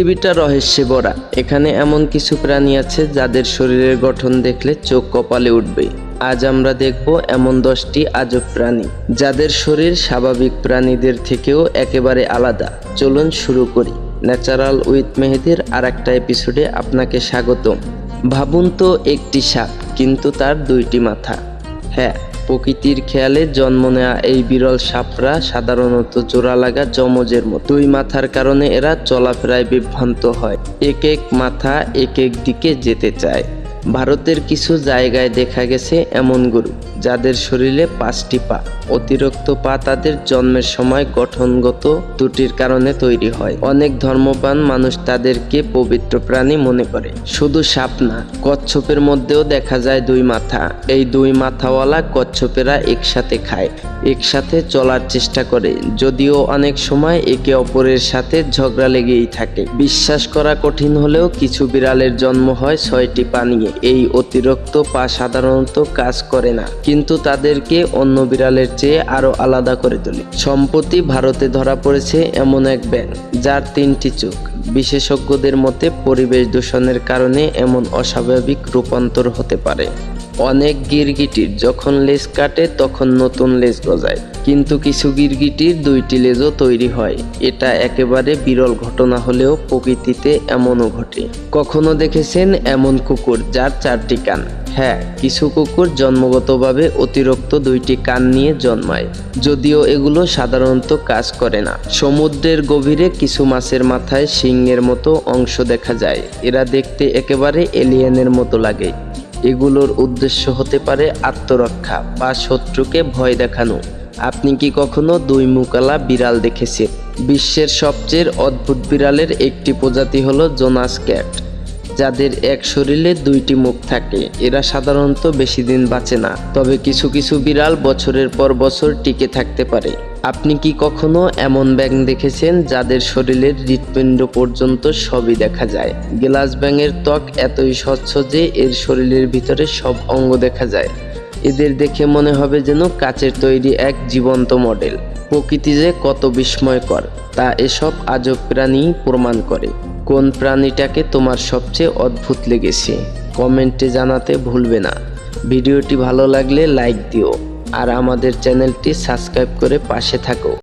পৃথিবীটা রহস্যে ভরা। এখানে এমন কিছু প্রাণী আছে যাদের শরীরের গঠন দেখলে চোখ কপালে উঠবে আজ আমরা দেখব এমন দশটি আজব প্রাণী, যাদের শরীর স্বাভাবিক প্রাণীদের থেকেও একেবারে আলাদা। চলুন শুরু করি। ন্যাচারাল উইথ মেহেদির আর একটা এপিসোডে আপনাকে স্বাগতম। ভাবুন তো একটি সাপ, কিন্তু তার দুইটি মাথা। হ্যাঁ প্রকৃতির খেয়ালে জন্ম নেয়া এই বিরল সাপরা সাধারণত জোড়া লাগা জমজের মতো। দুই মাথার কারণে এরা চলাফেরায় বিভ্রান্ত হয়। এক এক মাথা এক এক দিকে যেতে চায়। ভারতের কিছু জায়গায় দেখা গেছে এমন গরু, যাদের শরীরে পাঁচটি পা। অতিরিক্ত পা তাদের জন্মের সময় গঠনগত ত্রুটির কারণে তৈরি হয়। অনেক ধর্মপ্রাণ মানুষ তাদেরকে পবিত্র প্রাণী মনে করে। শুধু সাপ না, কচ্ছপের মধ্যেও দেখা যায় দুই মাথা। এই দুই মাথাওয়ালা কচ্ছপেরা একসাথে খায়, একসাথে চলার চেষ্টা করে। যদিও অনেক সময় একে অপরের সাথে ঝগড়া লেগেই থাকে। বিশ্বাস করা কঠিন হলেও কিছু বিড়ালের জন্ম হয় ছয়টি পা নিয়ে। এই অতিরিক্ত পা সাধারণত কাজ করে না, কিন্তু তাদেরকে অন্য বিড়ালের চেয়ে আরও আলাদা করে তোলে। সম্প্রতি ভারতে ধরা পড়েছে এমন এক ব্যাঙ, যার তিনটি চোখ। বিশেষজ্ঞদের মতে, পরিবেশ দূষণের কারণে এমন অস্বাভাবিক রূপান্তর হতে পারে। অনেক গিরগিটির, যখন লেজ কাটে তখন নতুন লেজ গজায়। কিন্তু কিছু গিরগিটির দুইটি লেজও তৈরি হয়। এটা একেবারে বিরল ঘটনা হলেও প্রকৃতিতে এমনও ঘটে। কখনো দেখেছেন এমন কুকুর যার চারটি কান? হ্যাঁ কিছু কুকুর জন্মগতভাবে অতিরিক্ত দুইটি কান নিয়ে জন্মায়। যদিও এগুলো সাধারণত কাজ করে না। সমুদ্রের গভীরে কিছু মাছের মাথায় সিংহের মতো অংশ দেখা যায়। এরা দেখতে একেবারে এলিয়েনের মতো লাগে। এগুলোর উদ্দেশ্য হতে পারে আত্মরক্ষা বা শত্রুকে ভয় দেখানো। আপনি কি কখনো দুই মুকালা বিড়াল দেখেছেন? বিশ্বের সবচেয়ে অদ্ভুত বিড়ালের একটি প্রজাতি হলো জোনাস ক্যাট। যাদের এক শরীরে দুইটি মুখ থাকে, এরা সাধারণত বেশি দিন বাঁচে না। তবে কিছু কিছু বিড়াল বছরের পর বছর টিকে থাকতে পারে। আপনি কি কখনো এমন ব্যাঙ দেখেছেন যাদের শরীরের হৃৎপিণ্ড পর্যন্ত সবই দেখা যায়? গ্লাস ব্যাঙের ত্বক এতই স্বচ্ছ যে এর শরীরের ভিতরে সব অঙ্গ দেখা যায়। এদের দেখে মনে হবে যেন কাচের তৈরি এক জীবন্ত মডেল। প্রকৃতি যে কত বিস্ময়কর, তা এসব আজব প্রাণী প্রমাণ করে। কোন প্রাণীটাকে তোমার সবচেয়ে অদ্ভুত লেগেছে? কমেন্টে জানাতে ভুলবে না। ভিডিওটি ভালো লাগলে লাইক দিও। আর আমাদের চ্যানেলটি সাবস্ক্রাইব করে পাশে থাকো।